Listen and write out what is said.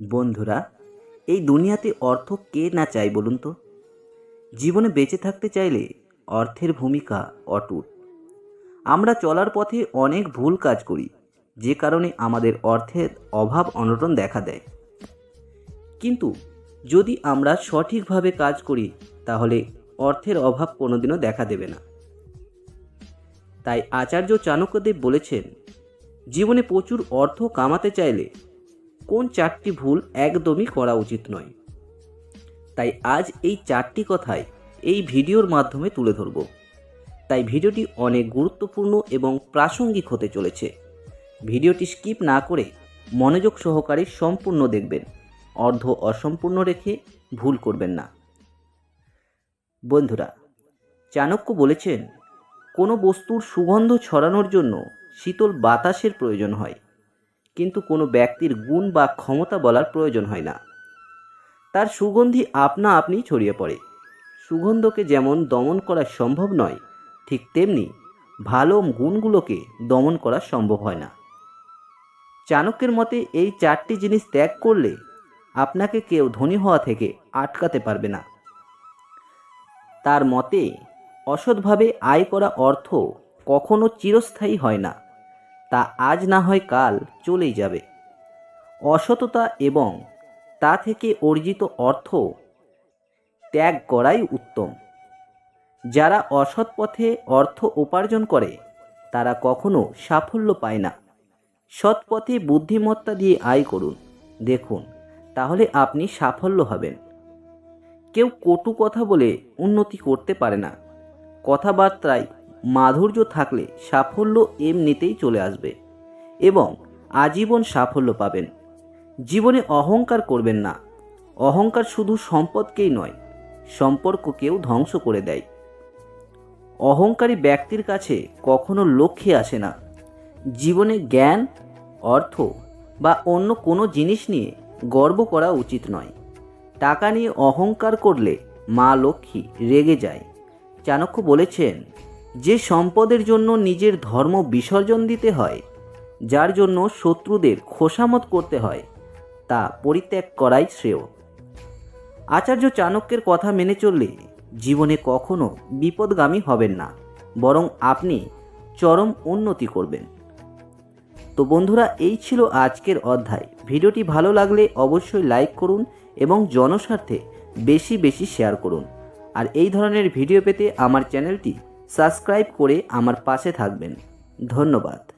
বন্ধুরা, এই দুনিয়াতে অর্থ কে না চায় বলুন তো? জীবনে বেঁচে থাকতে চাইলে অর্থের ভূমিকা অটুট। আমরা চলার পথে অনেক ভুল কাজ করি, যে কারণে আমাদের অর্থের অভাব অনটন দেখা দেয়। কিন্তু যদি আমরা সঠিকভাবে কাজ করি, তাহলে অর্থের অভাব কোনোদিনও দেখা দেবে না। তাই আচার্য চাণক্যদেব বলেছেন, জীবনে প্রচুর অর্থ কামাতে চাইলে কোন চারটি ভুল একদমই করা উচিত নয়। তাই আজ এই চারটি কথাই এই ভিডিওর মাধ্যমে তুলে ধরব। তাই ভিডিওটি অনেক গুরুত্বপূর্ণ এবং প্রাসঙ্গিক হতে চলেছে। ভিডিওটি স্কিপ না করে মনোযোগ সহকারে সম্পূর্ণ দেখবেন। অর্ধ অসম্পূর্ণ রেখে ভুল করবেন না। বন্ধুরা, চাণক্য বলেছেন, কোনো বস্তুর সুগন্ধ ছড়ানোর জন্য শীতল বাতাসের প্রয়োজন হয়। কিন্তু কোনো ব্যক্তির গুণ বা ক্ষমতা বলার প্রয়োজন হয় না। তার সুগন্ধি আপনা আপনি ছড়িয়ে পড়ে। সুগন্ধকে যেমন দমন করা সম্ভব নয়, ঠিক তেমনি ভালো গুণগুলোকে দমন করা সম্ভব হয় না। চাণক্যের মতে এই চারটি জিনিস ত্যাগ করলে আপনাকে কেউ ধনী হওয়া থেকে আটকাতে পারবে না। তার মতে, অসৎভাবে আয় করা অর্থ কখনো চিরস্থায়ী হয় না। তা আজ না হয় কাল চলেই যাবে। অসততা এবং তা থেকে অর্জিত অর্থ ত্যাগ করাই উত্তম। যারা অসৎ পথে অর্থ উপার্জন করে, তারা কখনো সাফল্য পায় না। সৎ পথে বুদ্ধিমত্তা দিয়ে আয় করুন। দেখুন, তাহলে আপনি সাফল্য হবেন। কেউ কটু কথা বলে উন্নতি করতে পারে না। কথাবার্তায় মাধুর্য থাকলে সাফল্য এমনিতেই চলে আসবে এবং আজীবন সাফল্য পাবেন। জীবনে অহংকার করবেন না। অহংকার শুধু সম্পদকেই নয়, সম্পর্ককেও ধ্বংস করে দেয়। অহংকারী ব্যক্তির কাছে কখনো লক্ষ্যে আসে না। জীবনে জ্ঞান, অর্থ বা অন্য কোনো জিনিস নিয়ে গর্ব করা উচিত নয়। টাকা নিয়ে অহংকার করলে মা লক্ষ্মী রেগে যায়। চাণক্য বলেছেন যে সম্পদের জন্য নিজের ধর্ম বিসর্জন দিতে হয়, যার জন্য শত্রুদের খোসামত করতে হয়, তা পরিত্যাগ করাই শ্রেয়। আচার্য চাণক্যের কথা মেনে চললে জীবনে কখনো বিপদগামী হবেন না, বরং আপনি চরম উন্নতি করবেন। তো বন্ধুরা, এই ছিল আজকের অধ্যায়। ভিডিওটি ভালো লাগলে অবশ্যই লাইক করুন এবং জনস্বার্থে বেশি বেশি শেয়ার করুন। আর এই ধরনের ভিডিও পেতে আমার চ্যানেলটি সাবস্ক্রাইব করে আমার পাশে থাকবেন। ধন্যবাদ।